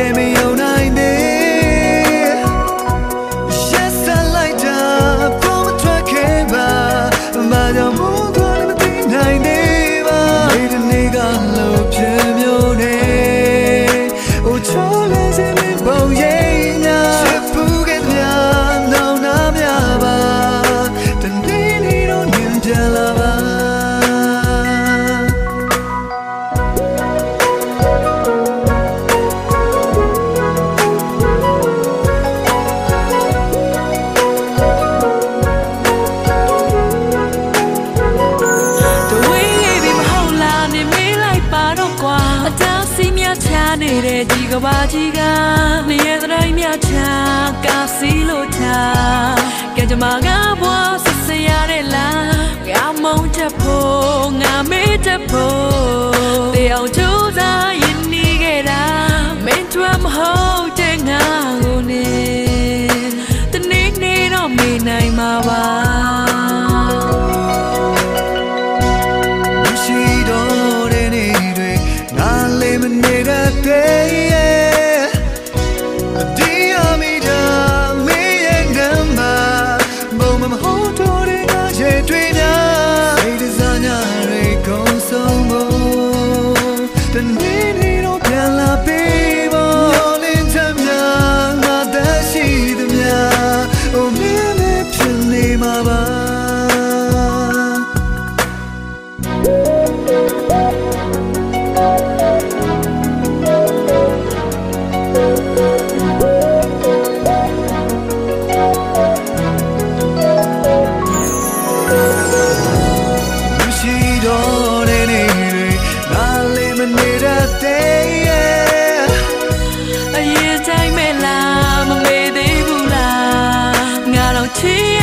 que me နေတဲ့ဒီကဘာကြီးကနေရတိုင်းမြချာကာစီလို့ချာကဲကြမငါဘွားဆစရတဲ့လားငါမုန်းချက်ဖို့ငါမေးချက်ဖို့တေအောင် 听。